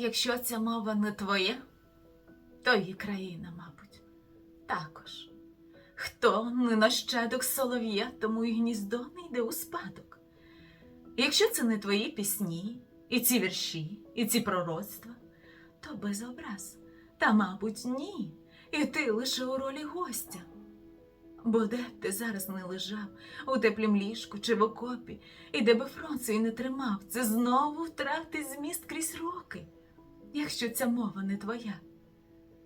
Якщо ця мова не твоя, то і країна, мабуть, також. Хто не нащадок солов'я, тому і гніздо не йде у спадок. Якщо це не твої пісні, і ці вірші, і ці пророцтва, то без образ. Та, мабуть, ні. І ти лише у ролі гостя. Бо де б ти зараз не лежав, у теплім ліжку чи в окопі, і де би фронт свій не тримав, це знову втрати зміст крізь роки, якщо ця мова не твоя.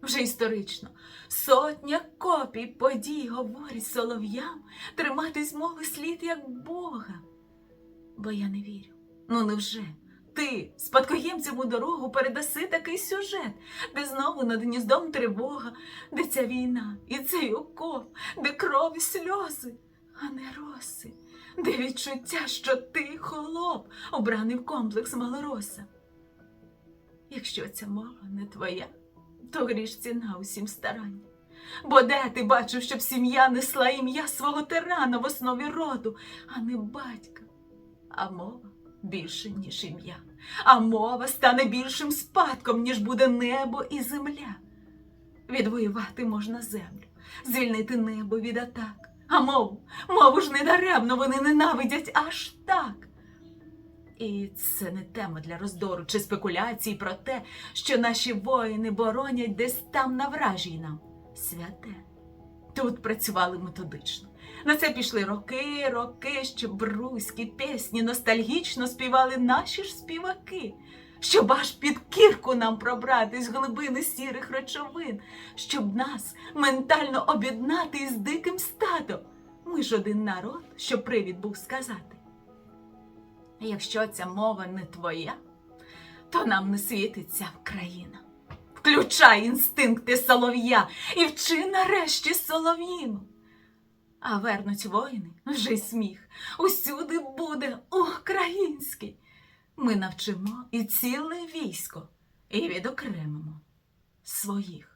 Вже історично сотня копій подій говорить солов'ям триматись мови слід як Бога. Бо я не вірю. Ну невже? Ти спадкоємцям у дорогу передаси такий сюжет, де знову над гніздом тривога, де ця війна і цей окоп, де кров і сльози, а не роси, де відчуття, що ти холоп, обраний в комплекс малороса. Якщо ця мова не твоя, то гріш ціна усім старанням. Бо де ти бачив, щоб сім'я несла ім'я свого тирана в основі роду, а не батька, а мова більше, ніж ім'я, а мова стане більшим спадком, ніж буде небо і земля. Відвоювати можна землю, звільнити небо від атак. А мову, мову ж не даремно вони ненавидять аж так. І це не тема для роздору чи спекуляцій про те, що наші воїни боронять десь там на вражій нам. Святе. Тут працювали методично. На це пішли роки, роки, щоб руські пісні ностальгічно співали наші ж співаки, щоб аж під кірку нам пробрати з глибини сірих речовин, щоб нас ментально об'єднати із диким стадом. Ми ж один народ, що привід був сказати. Якщо ця мова не твоя, то нам не світиться країна. Включай інстинкти солов'я і вчи нарешті солов'їну. А вернуть воїни вже й сміх. Усюди буде український. Ми навчимо і ціле військо, і відокремимо своїх.